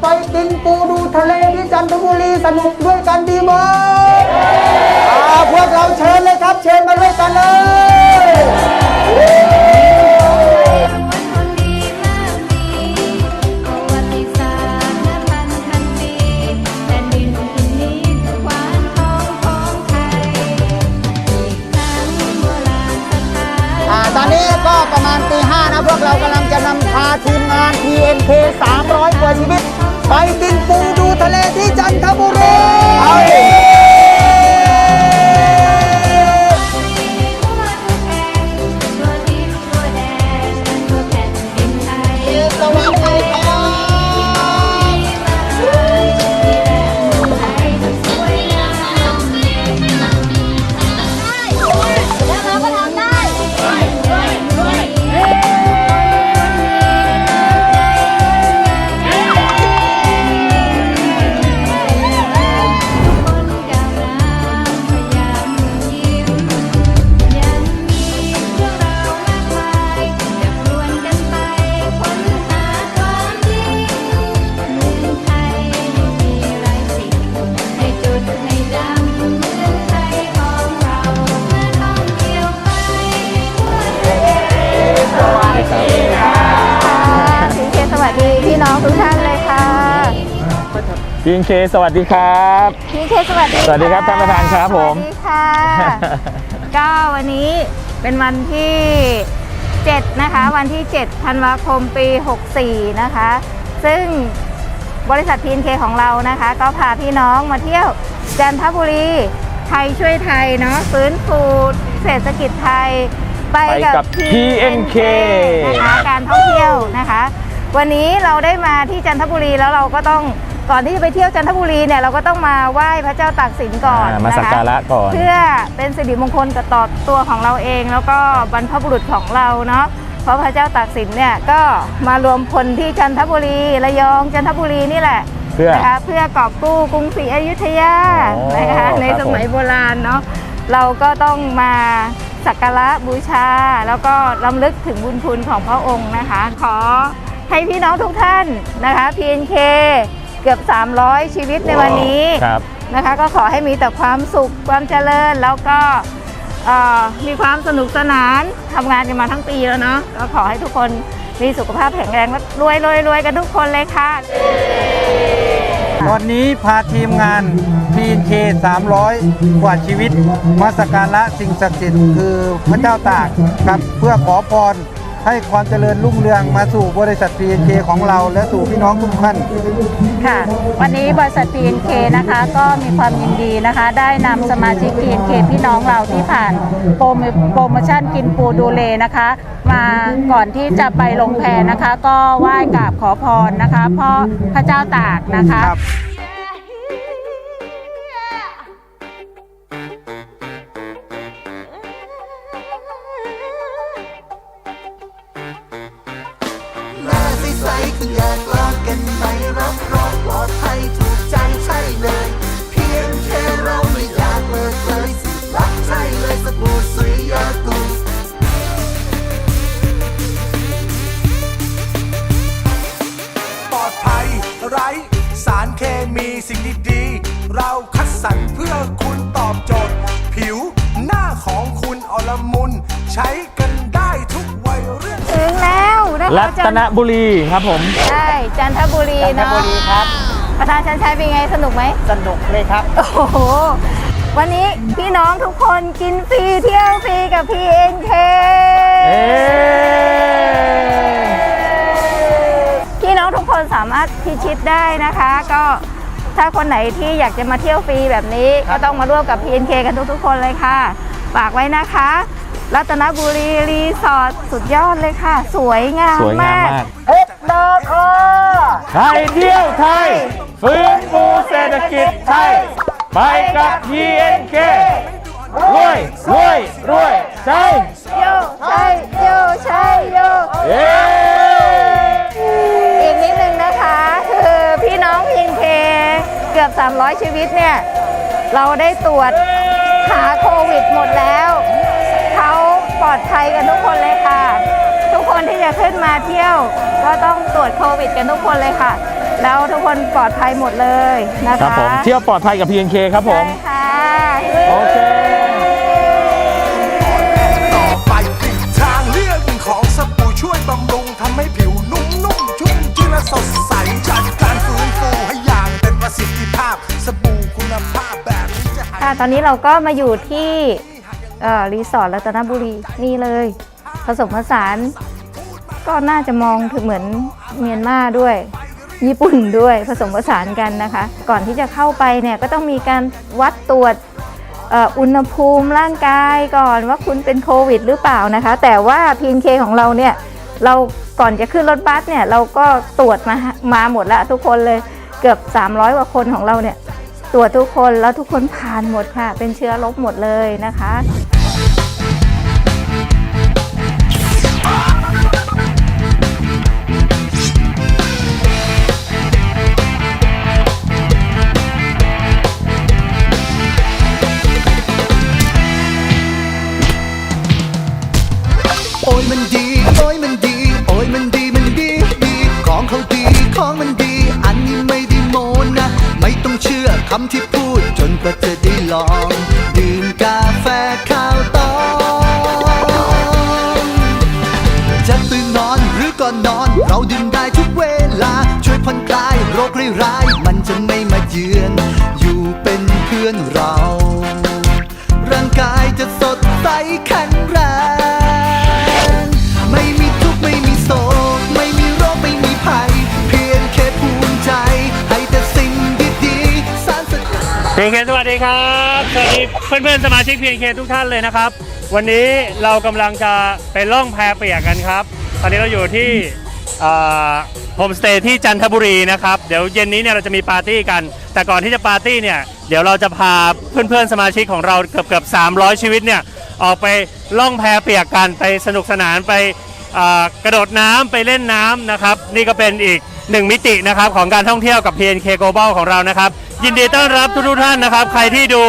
ไปกินปูดูทะเลที่จันทบุรีสนุกด้วยกันดีไหมอ่าพวกเราเชิญเลยครับ เชิญมาด้วยกันเลย วันคนดีมากมีประวัติศาสตร์และพันพันปีแผ่นดินนี้คือขวานทองของไทยอีกทั้งโบราณสถาน อ่าตอนนี้ก็ประมาณตีห้านะ พวกเรากำลังจะนำพาทีมงาน TNK 300 กว่าชีวิต ไปกินปูดูทะเลที่จันทบุรี พีนเคสวัสดีครับ พี่เคสวัสดีสวัสดีครับท่านประธานครับผม สวัสดีค่ะ ก็วันนี้เป็นวันที่ 7 นะคะ วันที่ 7 ธันวาคมปี 64 นะคะ ซึ่งบริษัทพีนเคของเรานะคะ ก็พาพี่น้องมาเที่ยวจันทบุรีไทยช่วยไทยเนาะฟื้นฟูเศรษฐกิจไทย ไปไปกักับบ PNK นะคะการท่องเที่ยวนะคะ วันนี้เราได้มาที่จันทบุรีแล้วเราก็ต้อง ก่อนที่จะไปเที่ยวจันทบุรีเนี่ยเราก็ต้องมาไหว้พระเจ้าตากสินก่อนอ่ามานะคะสักการะก่อน เพื่อเป็นสิริมงคลกับต่อตัวของเราเอง แล้วก็บรรพบุรุษของเราเนาะเพราะพระเจ้าตากสินเนี่ยก็มารวมพลที่จันทบุรีระยองจันทบุรีนี่แหละเพื่อ นะคะเพื่อกอบกู้กรุงศรีอยุธยาอ๋อนะคะในครับสมัยผม โบราณเนาะเราก็ต้องมาสักการะบูชา แล้วก็รำลึกถึงบุญคุณของพระองค์นะคะ ขอให้พี่น้องทุกท่านนะคะ PNK เกือบ 300 ชีวิตในวันนี้ครับนะคะก็ขอให้มีแต่ความสุขความเจริญแล้วก็เอ่อมีความสนุกสนานทำงานกันมาทั้งปีแล้วเนาะก็ขอให้ทุกคนมีสุขภาพแข็งแรงและรวยรวยรวยกันทุกคนเลยค่ะวันนี้พาทีมงาน PNK 300 กว่าชีวิตมาสักการะสิ่งศักดิ์สิทธิ์คือพระเจ้าตากครับเพื่อขอพร ให้ความเจริญรุ่งเรืองมาสู่บริษัท PNK ของเราและสู่พี่น้องทุกท่าน ค่ะ วันนี้บริษัท PNK นะคะก็มีความยินดีนะคะ ได้นำสมาชิก PNK พี่น้องเราที่ผ่านโปรโมโปรโมชั่นกินปูดูเลนะคะ มาก่อนที่จะไปลงแพนะคะ ก็ไหว้กราบขอพรนะคะพ่อพระเจ้าตากนะคะ นะคะรัตนบุรีครับผม ใช่จันทบุรีจันทเนาะบุรีครับ ประธานชันชัยเป็นไงสนุกไหม สนุกเลยครับ โอ้โห วันนี้พี่น้องทุกคนกินฟรีเที่ยวฟรีกับ PNK เอ๊พี่น้องทุกคนสามารถพิชิตได้นะคะ ก็ถ้าคนไหนที่อยากจะมาเที่ยวฟรีแบบนี้ ก็ต้องมาร่วมกับ PNK กันทุกๆ คนเลยค่ะ ฝากไว้นะคะ รัตนบุรีรีสอร์ทสุดยอดเลยค่ะ สวยงามสวยงามมากเพชรนาคาไทยเที่ยวไทย ฟื้นฟูเศรษฐกิจไทย ไปกับ PNK รวยรวยรวยใช่โยใช่โยใช่โย เย้อีกนิดนึงนะคะ คือพี่น้องพีนเคเกือบ 300 ชีวิตเนี่ย เราได้ตรวจหาโควิดหมดแล้ว เขาปลอดภัยกันทุกคนเลยค่ะ ทุกคนที่จะขึ้นมาเที่ยว ก็ต้องตรวจโควิดกันทุกคนเลยค่ะ แล้วทุกคนปลอดภัยหมดเลยนะคะครับผมเที่ยวปลอดภัยกับ PNK ครับผมใช่ค่ะ โอเค ต่อไปทางเลือกหนึ่งของสบู่ช่วยบำรุงทำให้ผิวนุ่มๆชุ่มชื่นและสดใสจัดการฟื้นฟูให้อย่างเต็มประสิทธิภาพ สบู่คุณภาพแบบนี้จะหา ค่ะตอนนี้เราก็มาอยู่ที่เอ่อ รีสอร์ทรัตนบุรีนี่เลย ผสมผสาน ก็น่าจะมองถึงเหมือนเมียนมาด้วย ญี่ปุ่นด้วยผสมผสานกันนะคะ ก่อนที่จะเข้าไปเนี่ยก็ต้องมีการวัดตรวจอุณหภูมิร่างกายก่อนว่าคุณเป็นโควิดหรือเปล่านะคะ แต่ว่า PNK ของเราเนี่ยเราก่อนจะขึ้นรถบัสเนี่ยเราก็ตรวจมามาหมดแล้วทุกคนเลยเกือบ 300 กว่าคนของเราเนี่ย ตรวจทุกคนแล้วทุกคนผ่านหมดค่ะ เป็นเชื้อลบหมดเลยนะคะำที่พูดจนกว่าจะได้ลอง ดื่มกาแฟข้าวตองจะตื่นนอนหรือก่อนนอน เราดื่มได้ทุกเวลา ช่วยผ่อนคลายโรคร้ายๆมันจะไม่มาเยือน อยู่เป็นเพื่อนเรา ร่างกายจะสดใสแข็งแรง พีเคสวัสดีครับสวัสดีเพื่อนๆสมาชิกพีเคทุกท่านเลยนะครับ วันนี้เรากำลังจะไปล่องแพเปียกกันครับ ตอนนี้เราอยู่ที่โฮมสเตย์ที่จันทบุรีนะครับ เดี๋ยวเย็นนี้เนี่ยเราจะมีปาร์ตี้กัน แต่ก่อนที่จะปาร์ตี้เนี่ยเดี๋ยวเราจะพาเพื่อนๆสมาชิกของเราเกือบเกือบ300 ชีวิตเนี่ยออกไปล่องแพเปียกกันไปสนุกสนานไปกระโดดน้ำไปเล่นน้ำนะครับ นี่ก็เป็นอีกหนึ่งมิตินะครับของการท่องเที่ยวกับ PNK Global ของเรานะครับ ยินดีต้อนรับทุกๆท่านนะครับ ใครที่ดู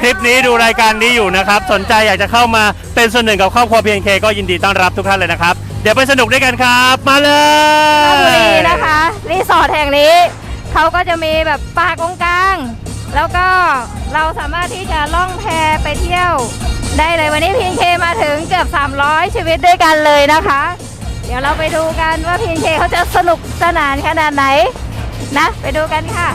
คลิปนี้ดูรายการนี้อยู่นะครับ สนใจอยากจะเข้ามาเป็นส่วนหนึ่งกับครอบครัว PNK ก็ยินดีต้อนรับทุกท่านเลยนะครับ เดี๋ยวไปสนุกด้วยกันครับ มาเลยบุรีนะคะรีสอร์ทแห่งนี้เขาก็จะมีแบบปากงกลาง แล้วก็เราสามารถที่จะล่องแพไปเที่ยว ได้เลยวันนี้พีนเคมาถึงเกือบ 300 ชีวิตด้วยกันเลยนะคะ เดี๋ยวเราไปดูกันว่าพีนเคเขาจะสนุกสนานขนาดไหนนะ ไปดูกันค่ะ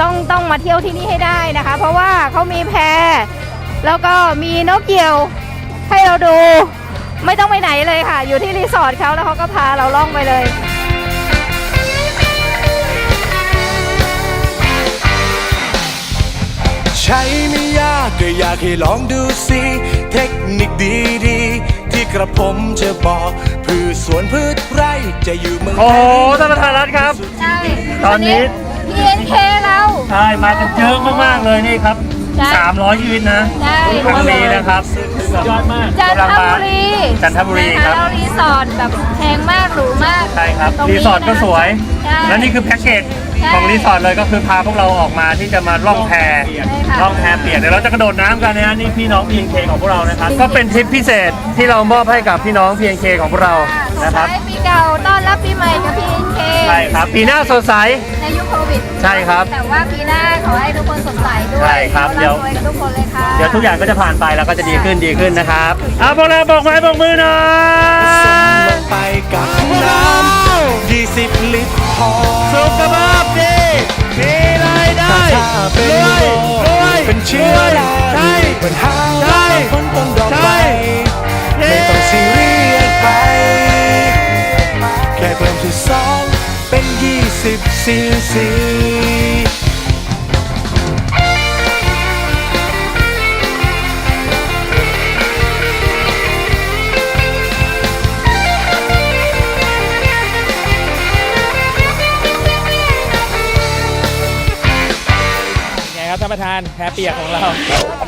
ต้องต้องมาเที่ยวที่นี่ให้ได้นะคะ เพราะว่าเขามีแพแล้วก็มีนกเหยี่ยวให้เราดูไม่ต้องไปไหนเลยค่ะ อยู่ที่รีสอร์ทเขาแล้วเขาก็พาเราล่องไปเลยใช้ไม่ยากก็อยากให้ลองดูสิเทคนิคดีๆ ที่กระผมจะบอกพืชสวนพืชไร่จะอยู่เมืองโอ้โหท่านประธานรัฐครับใช่ตอนนี้ PNK เรา ใช่มากันเยอะมากๆเลยนี่ครับ ใช่300 ชีวิตนะใช่ ครั้งนี้นะครับ ยอดมาก จันทบุรีจันทบุรีนะคคะรับแล้วรีสอร์ทแบบแพงมากหรูมากใช่ครับ ตงรีนี้สอร์ทก็นะคะสวย ใช่ และนี่คือแพ็กเกจใช่ของรีสอร์ทเลยก็คือพาพวกเราออกมาที่จะมาล่องแพค่ะ ล่องแพเปียกเดี๋ยวเราจะกระโดดน้ำกันนะฮะนี่พี่น้อง PNK ของพวกเรานะครับ ก็เป็นทริปพิเศษที่เรามอบให้กับพี่น้อง PNK ของพวกเราค่ะนะครับส่งท้ายปีเก่าต้อนรับปีใหม่กับ PNK ใช่ครับปีหน้าสดใส ในยุคโควิดใช่ครับแต่ว่าปีหน้าขอให้ทุกคนสดใสด้วยใช่ครับเดี๋ยวร่ำรวยกันทุกคนเลยค่ะเดี๋ยวทุกอย่างก็จะผ่านไปแล้วก็จะดีขึ้นดีขึ้นนะครับเอาพวกเราบอกไม้บอกมือหน่อส่งยลงไปกับน้ำยี่สิบลิตรพอสุขภาพดีมีรายได้ถ้าเป็นรวยโรรวยคเป็นเชื้อราใช่ปัญหาใช่พ้นต้นดอกใช่ไม้ไม่ต้องซีเรียส สิบซีซีไงครับท่านประธานแพเปียกของเรา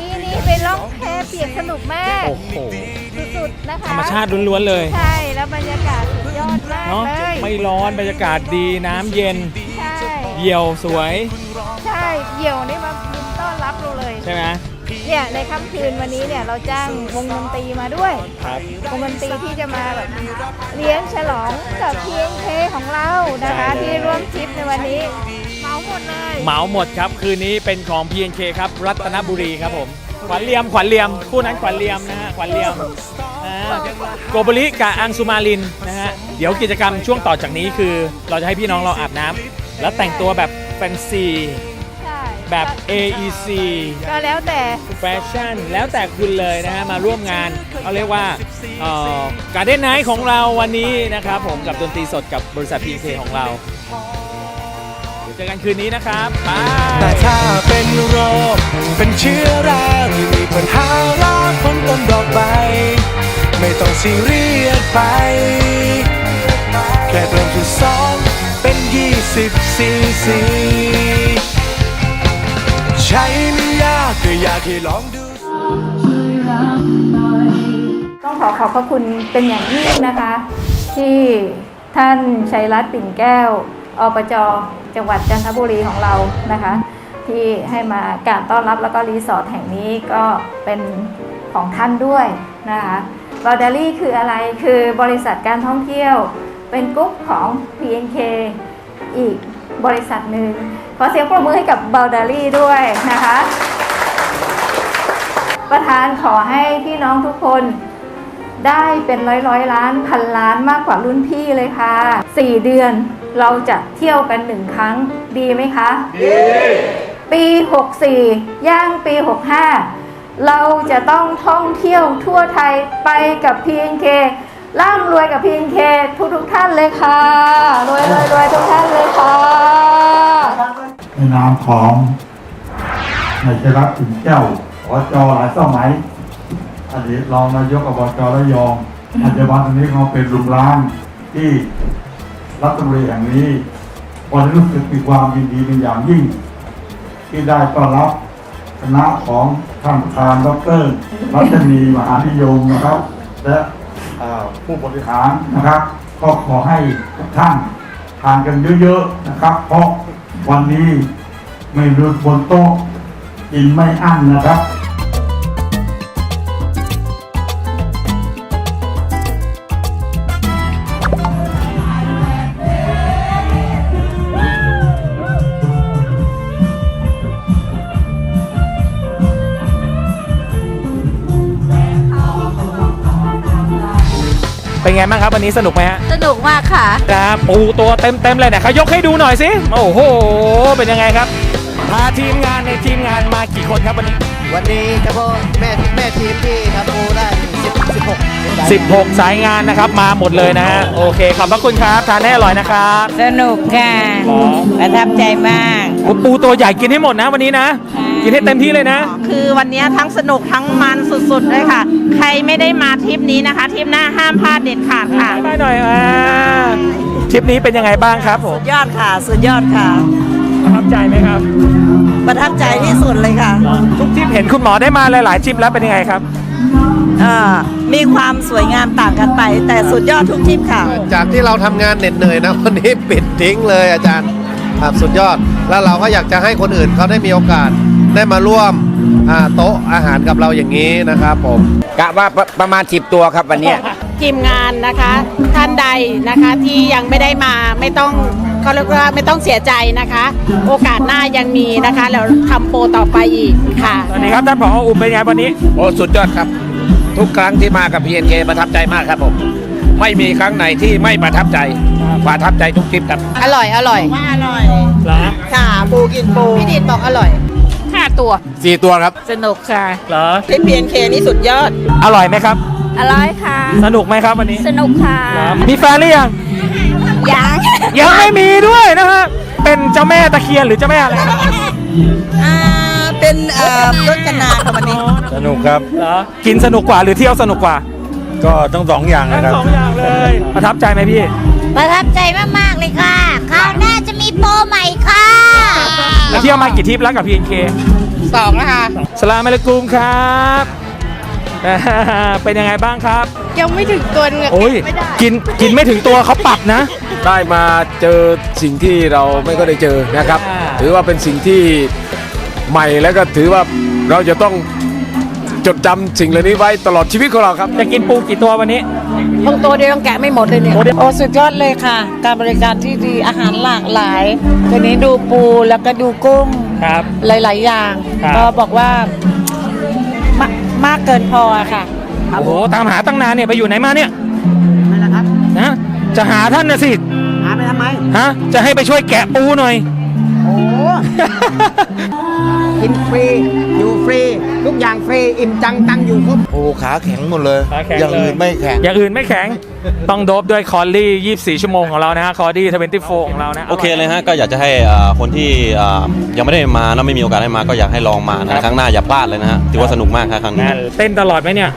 ที่นี่เป็นล่องแพเปียกสนุกมาก โอ้โห สุดๆนะคะ ธรรมชาติล้วนๆเลย ใช่ แล้วบรรยากาศสุด ยอดมากเนาะเลยไม่ร้อนบรรยากาศดีน้ำเย็นใช่เหี่ยวสวยใเหยี่ยวนี่มาบินต้อนรับเราเลยใช่ไหมเนี่ยในค่ำคืนวันนี้เนี่ยเราจ้างวงดนตรีมาด้วยครับ วงดนตรีที่จะมาแบบเลี้ยงฉลองกับ PNK ของเรานะคะที่ร่วมทริปในวันนี้เหมาหมดเลย เหมาหมดครับ คืนนี้เป็นของ PNK ครับ รัตนบุรีครับผม ขวัญเลียมขวัญเลียมคู่นั้นขวัญเลียมนะฮะขวัญเลียมอ่าโกโบริกับอังสุมาลินนะฮะเดี๋ยวกิจกรรมช่วงต่อจากนี้คือ เราจะให้พี่น้องเราอาบน้ำแล้วแต่งตัวแบบแฟนซีใช่แบบ AEC ก็แล้วแต่ แฟชั่นแล้วแต่คุณเลยนะฮะมาร่วมงานเขาเรียกว่าการเด้นไนท์ของเราวันนี้นะครับผมกับดนตรีสดกับบริษัท PNK ของเรา เดี๋ยวเจอกันคืนนี้นะครับบาย แต่ถ้าเป็นโรค เป็นเชื้อราหรือมีปัญหาลากพ้นต้นดอกใบ ไม่ต้องซีเรียสไป แค่เติมจุดสองเป็น20ซีซีใช้ไม่ยากก็อยากให้ลองดู ต้องขอขอบพระคุณเป็นอย่างยิ่งนะคะ ที่ท่านชัยรัตน์ปิ่นแก้ว อปจ จังหวัดจันทบุรีของเรานะคะ ที่ให้มาการต้อนรับแล้วก็รีสอร์ทแห่งนี้ก็เป็นของท่านด้วยนะคะบ o ด d รี่คืออะไรคือบริษัทการท่องเที่ยว เป็นกรุ๊ปของ PNK อีกบริษัทหนึ่งขอเสียงปรบมือให้กับบ o ด d รี่ด้วยนะคะ ประธานขอให้พี่น้องทุกคนได้เป็นร้อยร้อยล้านพันล้านมากกว่ารุ่นพี่เลยค่ะ 4 เดือน เราจะเที่ยวกันหนึ่งครั้งดีไหมคะ ดี ปี 64 ย่างปี 65 เราจะต้องท่องเที่ยวทั่วไทยไปกับ PNK ร่ำรวยกับ PNK ทุกทุกๆท่านเลยค่ะ รวยรวยรวยทุกท่านเลยค่ะ ในนามของนายชรัตน์ถึงแก้วอจหลายสมัยอดีตรองนายกอบจระยองปัจจุบันตอนนี้เขาเป็นลุงร้านที่ รัฐบุรีแห่งนี้วันนี้รู้สึกมีความยินดีเป็นอย่างยิ่ง ที่ได้ต้อนรับคณะของท่านประธานดรรัชนีมหานิยมนะครับ และผู้บริหารนะครับ ก็ขอให้ทุกท่านทานกันเยอะๆนะครับ เพราะวันนี้ไม่รู้บนโต๊ะกินไม่อั้นนะครับ เป็นไงบ้างครับวันนี้สนุกไหมฮะสนุกมากค่ะครับปูตัวเต็มเต็มๆเลยเนี่ยเขายกให้ดูหน่อยสิโอ้โหเป็นยังไงครับพาทีมงานในทีมงานมากี่คนครับวันนี้ วันนี้เฉพาะแม่แม่ทีมที่ทำโอได้10 16 16 สายงานนะครับมาหมดเลยนะฮะโอเคขอบพระคุณครับทานให้อร่อยนะครับสนุกค่ะ ประทับใจมากโอ้ปูตัวใหญ่กินให้หมดนะวันนี้นะ กินให้เต็มที่เลยนะ คือวันนี้ทั้งสนุกทั้งมันสุดๆเลยค่ะ ใครไม่ได้มาทริปนี้นะคะทริปหน้าห้ามพลาดเด็ดขาดค่ะไปหน่อยอ่าทริปนี้เป็นยังไงบ้างครับผมยอดค่ะ สุดยอดค่ะ ประทับใจไหมครับ ประทับใจที่สุดเลยค่ะ ทุกทริปเห็นคุณหมอได้มาหลายๆทริปแล้วเป็นยังไงครับอ่า มีความสวยงามต่างกันไป แต่สุดยอดทุกทริปค่ะ จากที่เราทำงานเหน็ดเหนื่อยนะวันนี้ปิดทิ้งเลยอาจารย์ครับสุดยอด แล้วเราก็อยากจะให้คนอื่นเขาได้มีโอกาสได้มาร่วมอ่าโต๊ะอาหารกับเราอย่างนี้นะครับผม กะว่าประประมาณสิบตัวครับวันเนี้ย ทีมงานนะคะท่านใดนะคะที่ยังไม่ได้มาไม่ต้องเขาเรียกว่าไม่ต้องเสียใจนะคะ โอกาสหน้ายังมีนะคะแล้วทำโปรต่อไปอีกค่ะ สวัสดีครับท่านผออุ่มเป็นไงวันนี้ โอ้ สุดยอดครับ ทุกครั้งที่มากับ PNK ประทับใจมากครับผม ไม่มีครั้งไหนที่ไม่ประทับใจ ประทับใจทุกทริปครับ อร่อยอร่อยว่าอร่อยเหรอค่ะปูกินปูพี่ดิดบอกอร่อยห้าตัวสี่ตัวครับ สนุกค่ะเหรอทริปพีเอ็นเคนี่สุดยอด อร่อยไหมครับ อร่อยค่ะ สนุกไหมครับวันนี้ สนุกค่ะเหรอมีแฟนหรือยังยังยังไม่มีด้วยนะฮะเป็นเจ้าแม่ตะเคียนหรือเจ้าแม่อะไรครับอ่า เป็นเอ่อรถกันนาค่ะวันนี้ สนุกครับ เหรอกินสนุกกว่าหรือเที่ยวสนุกกว่าก็ทั้งสองอย่างทั้นะงครับ สองอย่างเลยประทับใจไหมพี่ ประทับใจมาก ๆ เลยค่ะ คราวหน้าจะมีโปรใหม่ค่ะ แล้วเที่ยวมากี่ทริปแล้วกับ PNK สองนะคะ สลามอะลัยกุมครับอ่าเป็นยังไงบ้างครับ ยังไม่ถึงตัวเงินโอ้ยไม่ได้กินกินไม่ถึงตัวเขาปรับนะ ได้มาเจอสิ่งที่เราไม่ก็ได้เจอนะครับ อ่า ถือว่าเป็นสิ่งที่ ใหม่แล้วก็ถือว่าเราจะต้องจดจำสิ่งเหล่านี้ไว้ตลอดชีวิตของเราครับ จะกินปูกี่ตัววันนี้บางตัวเดียวยังแกะไม่หมดเลยเนี่ย โอ้สุดยอดเลยค่ะ การบริการที่ดีอาหารหลากหลายทีนี้ดูปูแล้วก็ดูกุ้งครับหลาย ๆ อย่าง ครับ ก็บอกว่ามามากเกินพออะค่ะ โอ้โหตามหาตั้งนานเนี่ยไปอยู่ไหนมาเนี่ยนั่นแหละครับนะจะหาท่านนะสิหาไปทำไมฮะจะให้ไปช่วยแกะปูหน่อยโอ้ กินฟรี อยู่ฟรี ทุกอย่างฟรี อิ่มจังตังอยู่ครบ โอ้ขาแข็งหมดเลย ขาแข็งอย่างอื่นเลยไม่แข็ง อย่างอื่นไม่แข็ง ต้องโดบด้วยคอร์ลี่ 24 ชั่วโมงของเรานะฮะ คอร์ดี้24ของเรานะโอเคเลยฮะก็อยากจะให้อ่าคนที่อ่ายังไม่ได้มานะไม่มีโอกาสได้มาก็อยากให้ลองมานะครั้งหน้าอย่าพลาดเลยนะฮะถือว่าสนุกมากครับครั้งนี้นะเต้นตลอดไหมเนี่ย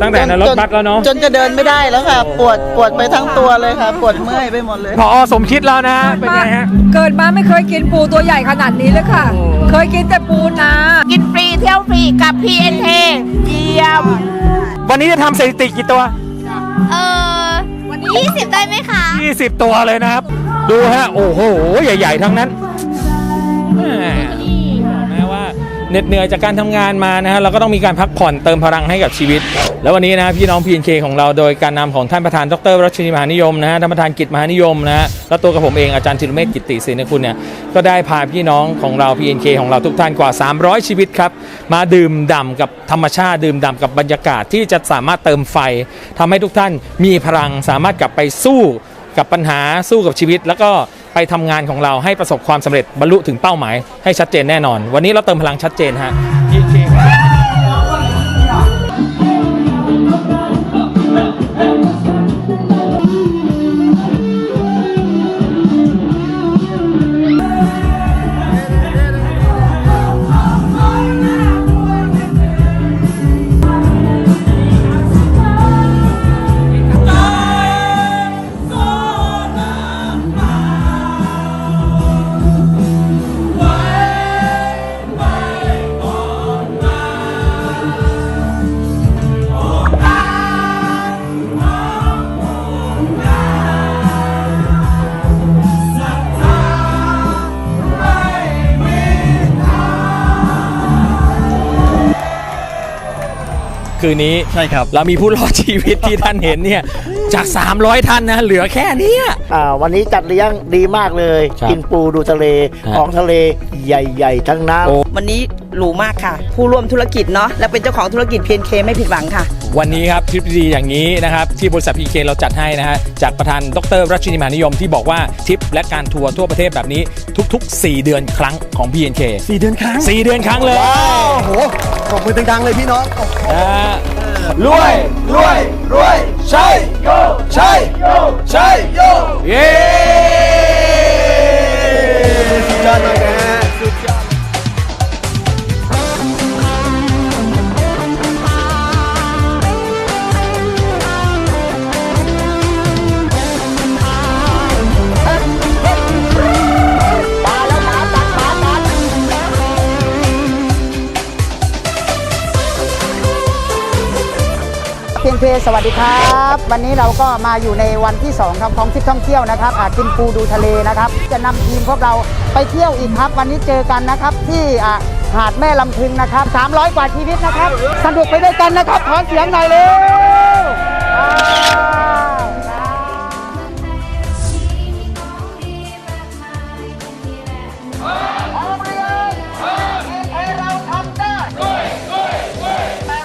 ตั้งแต่ในรถบัสแล้วเนาะจนจะเดินไม่ได้แล้วค่ะ ปวดปวดไปทั้งตัวเลยค่ะ ปวดเมื่อยไปหมดเลย พอสมคิดแล้วนะเป็นไงฮะ เกิดมาไม่เคยกินปูตัวใหญ่ขนาดนี้เลยค่ะ เคยกินแต่ปูนา กินฟรีเที่ยวฟรีกับ PNK เยี่ยม วันนี้จะทำสถิติกี่ตัว เออวันนี้20 ได้ไหมคะ 20 ตัวเลยนะครับ ดูฮะ โอ้โห ใหญ่ ๆ ทั้งนั้น เหน็ดเหนื่อยจากการทำงานมานะฮะเราก็ต้องมีการพักผ่อนเติมพลังให้กับชีวิต แล้ววันนี้นะพี่น้อง PNK ของเราโดยการนำของท่านประธานดรรัชนีมหานิยมนะฮะท่านประธานกิจมหานิยมนะฮะแล้วตัวกับผมเองอาจารย์ธิรเมฆกิตติศินคุณเนี่ยก็ได้พาพี่น้องของเรา PNK ของเราทุกท่านกว่า 300 ชีวิตครับมาดื่มด่ำกับธรรมชาติดื่มด่ำกับบรรยากาศที่จะสามารถเติมไฟทำให้ทุกท่านมีพลังสามารถกลับไปสู้กับปัญหาสู้กับชีวิต แล้วก็ ไปทำงานของเราให้ประสบความสำเร็จบรรลุถึงเป้าหมายให้ชัดเจนแน่นอน วันนี้เราเติมพลังชัดเจนฮะ คืนนี้ใช่ครับเรามีผู้รอดชีวิตที่ท่านเห็นเนี่ยจาก 300 ท่านนะเหลือแค่เนี้ย อ่าวันนี้จัดเลี้ยงดีมากเลย ครับกินปูดูทะเลฮะ ของทะเลใหญ่ๆ ทั้งนั้น วันนี้หรูมากค่ะ ผู้ร่วมธุรกิจเนาะและเป็นเจ้าของธุรกิจ PNK ไม่ผิดหวังค่ะ วันนี้ครับทริปดีๆอย่างนี้นะครับที่บริษัทพีเคเราจัดให้นะฮะจากประธานดรรัชนีมหานิยมที่บอกว่าทริปและการทัวร์ทั่วประเทศแบบนี้ทุก ๆ 4 เดือนครั้งของ PNK 4เดือนครั้ง4 เดือนครั้งเลยโอ้โหขอบคุณดังๆเลยพี่น้องนะฮะรวยรวยรวยใช่โยใช่โยใช่โยเย้สุดยอดมากนะฮ เพสวัสดีครับ วันนี้เราก็มาอยู่ในวันที่2ครับของทริปท่องเที่ยวนะครับอากินปูดูทะเลนะครับ จะนำทีมพวกเราไปเที่ยวอีกครับ วันนี้เจอกันนะครับที่อ่าหาดแม่ลำพึงนะครับ 300 กว่าชีวิตนะครับ สนุกไปด้วยกันนะครับขอเสียงหน่อยเร็ว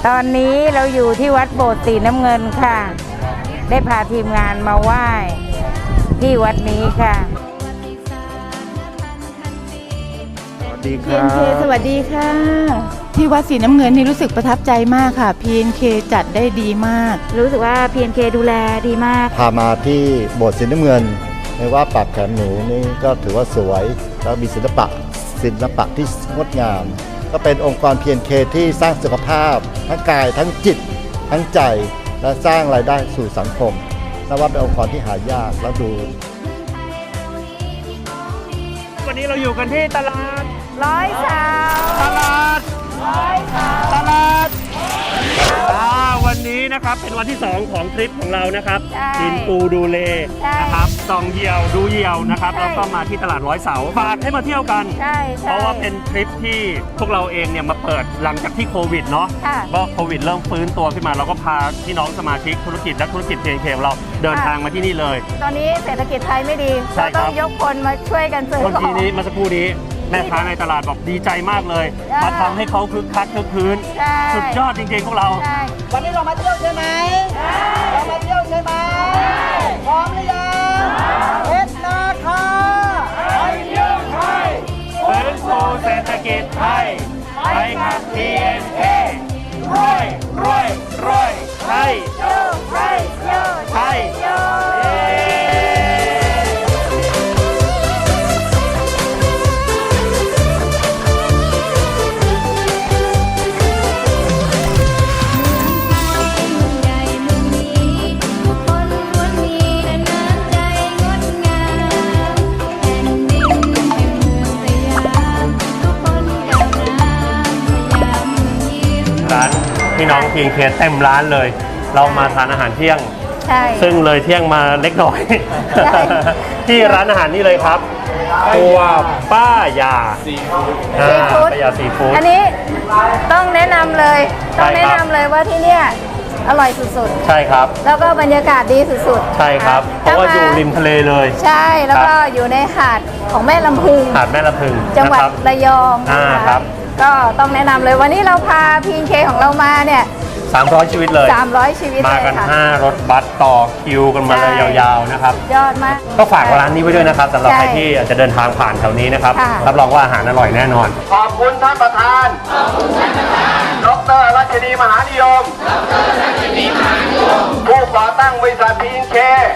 ตอนนี้เราอยู่ที่วัดโบสถ์สีน้ำเงินค่ะ ได้พาทีมงานมาไหว้ที่วัดนี้ค่ะสวัสดีคพีรัเอ็นเคบสวัสดีค่ะ ที่วัดสีน้ำเงินนี่รู้สึกประทับใจมากค่ะ PNK จัดได้ดีมาก รู้สึกว่า PNK ดูแลดีมาก พามาที่โบสถ์สีน้ำเงินไม่ว่าปากแขนหนูนี่ก็ถือว่าสวยแล้วมีศิลปะศิลปะที่งดงาม ก็เป็นองค์กร PNK ที่สร้างสุขภาพ ทั้งกายทั้งจิต ทั้งใจ และสร้างรายได้สู่สังคมนับว่าเป็นองค์กรที่หายากแล้วดู วันนี้เราอยู่กันที่ตลาด ร้อยสาวตลาด ร้อยสาวตลาดอ่าวั นนี้นี้นะครับเป็นวันที่ 2 ของทริปของเรานะครับใช่กินปูดูเลใช่นะครับซองเหี่ยวดูเหี่ยวนะครับใช่ แล้วก็มาที่ตลาดร้อยเสาฝากให้มาเที่ยวกัน ใช่ใช่เพราะว่าเป็นทริปที่พวกเราเองเนี่ยมาเปิดหลังจากที่โควิดเนาะค่ะ ก็โควิดเริ่มฟื้นตัวขึ้นมาเราก็พาพี่น้องสมาชิกธุรกิจและธุรกิจเพลของเราเดินค่ะทางมาที่นี่เลย ตอนนี้เศรษฐกิจไทยไม่ดี ใช่เราครัต้อบงยกคนมาช่วยกันซื้อเมื่อขอกี้งนี้เมื่อสักครู่นี้ แม่ค้าในตลาดบอกดีใจมากเลยใช่มาทำให้เขาคึกคักคึกคืน ใช่สุดยอดจริงๆพวกเรา ใช่วันนี้เรามาเที่ยวใช่ไหมเรามาเที่ยวใช่ไหมพร้อมหรือยัง พี่น้อง TNK เต็มร้านเลย เรามาทานอาหารเที่ยง ใช่ ซึ่งเลยเที่ยงมาเล็กน้อย ใช่ ที่ร้านอาหารนี่เลยครับครัวป้ายาอ่าซีฟู้ดป้ายาซีฟู้ด อันนี้ต้องแนะนำเลยใช่ต้องแนะครับนำเลยว่าที่เนี่ยอร่อยสุดใช่ครับ ๆ แล้วก็บรรยากาศดีสุดๆใช่ครับ เพราะว่าอยู่ริมทะเลเลย ใช่ แล้วก็ครับอยู่ในหาดของแม่ลำพึง หาดแม่ลำพึงจังหวัดนะครับ ระยองอ่านะะครับ ก็ต้องแนะนำเลยวันนี้เราพาพีนเคของเรามาเนี่ย 300 ชีวิตเลย 300 ชีวิตมาเลยกันค่ะ 5 รถบัสต่อคิวกันมาเลยใช่ ยาวๆนะครับ ยอดมาก ก็ฝากร้านนี้ไว้ด้วยนะครับสำหรับใช่ใครที่อาจจะเดินทางผ่านแถวนี้นะครับ ค่ะ รับรองว่าอาหารอร่อยแน่นอน ขอบคุณท่านประธาน ขอบคุณท่านประธาน ดรรัชนีมหานิยม ดรรัชนีมหานิยม ผู้ก่อตั้งบริษัทพีนเคส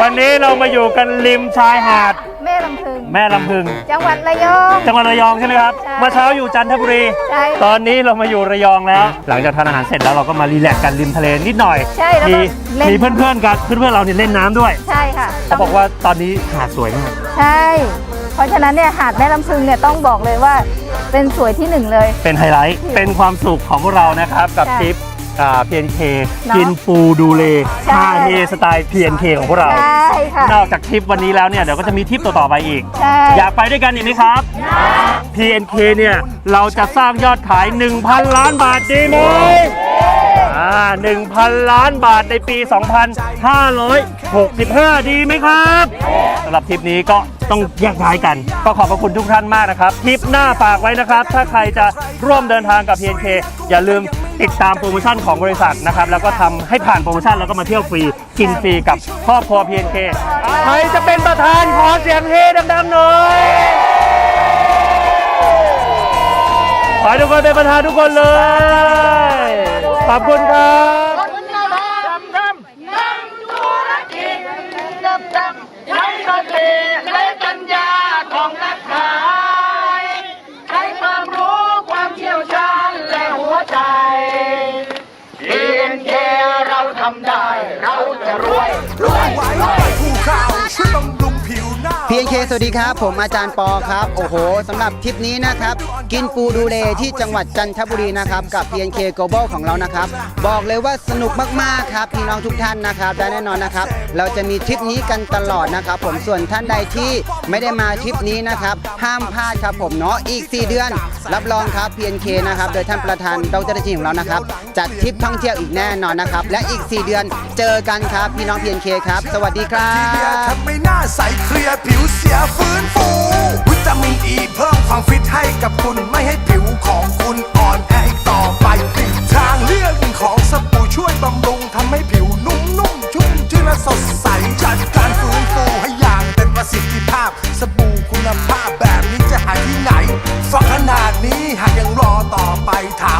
วันนี้เรามาอยู่กันริมชายหาด แม่ลำพึง แม่ลำพึง จังหวัดระยอง จังหวัดระยองใช่ไหมครับใช่เมื่อเช้าอยู่จันทบุรี ใช่ตอนนี้เรามาอยู่ระยองแล้ว หลังจากทานอาหารเสร็จแล้วเราก็มารีแลกซ์กันริมทะเลนิดหน่อยใช่แล้วก็มีเล่น มีเพื่อนๆกันเพื่อนๆเราเนี่ยเล่นน้ำด้วยใช่ค่ะเขาบอกว่าตอนนี้หาดสวยมาก ใช่ เพราะฉะนั้นเนี่ยหาดแม่ลำพึงเนี่ยต้องบอกเลยว่าเป็นสวยที่หนึ่งเลย เป็นไฮไลท์ เป็นความสุขของพวกเรานะครับ กับใช่ ทริป พีเอ็นเคเนอะกินปูดูเลใช่ฮาเฮสไตล์พีเอ็นเคของพวกเรา ใช่ค่ะ นอกจากทริปวันนี้แล้วเนี่ยเดี๋ยวก็จะมีทริปต่อๆไปอีก ใช่ อยากไปด้วยกันอีกไหมครับ PNK เนี่ย เราจะสร้างยอดขาย 1,000 ล้านบาทดีไหมอ่า1,000 ล้านบาทในปี 2,565 ดีไหมครับสำหรับทริปนี้ก็ต้องแยกย้ายกัน ก็ขอบพระคุณทุกท่านมากนะครับทริปหน้าฝากไว้นะครับ ถ้าใครจะร่วมเดินทางกับ PNK อย่าลืม ติดตามโปรโมชั่นของบริษัทนะครับ แล้วก็ทำให้ผ่านโปรโมชั่นแล้วก็มาเที่ยวฟรี กินฟรีกับครอบครัว PNK ใครจะเป็นประธานขอเสียงเฮดังๆหน่อย ขอให้ทุกคนเป็นประธานทุกคนเลย ขอบคุณครับใช้สติและปัญญาของนัก เราจะรวย ผิวหน้าพีเคสวัสดีครับ ผมอาจารย์ปอครับ โอ้โหสำหรับทริปนี้นะครับ กินปูดูเลที่จังหวัดจันทบุรีนะครับ กับ PNK Global ของเรานะครับ บอกเลยว่าสนุกมากๆครับ พี่น้องทุกท่านนะครับและแน่นอนนะครับ เราจะมีทริปนี้กันตลอดนะครับ ผมส่วนท่านใดที่ไม่ได้มาทริปนี้นะครับ ห้ามพลาดครับผมเนาะอีก 4 เดือน รับรองครับ PNK นะครับโดยท่านประธานดรจีของเรานะครับจัดทริปท่องเที่ยวอีกแน่นอนนะครับ และอีก 4 เดือนเจอกันครับพี่น้อง PNK ครับ สวัสดีครัทีเดียวบทำให้หน้าใสเคลียร์ผิววเสียฟื้นฟู วิตามินอ e ีเพิ่มความฟิตให้กับคุณไม่ให้ผิวของคุณอ่อนแออีกต่อไปติดทางเลือกของสบู่ช่วยบำรุงทำให้ผิวนุ่มๆชุ่มชื่นและสดใสจัดการฟื้นฟูให้อย่างเต็มประสิทธิภาพ สบู่คุณภาพแบบนี้จะหาที่ไหนฟังขนาดนี้หากยังรอต่อไปถาม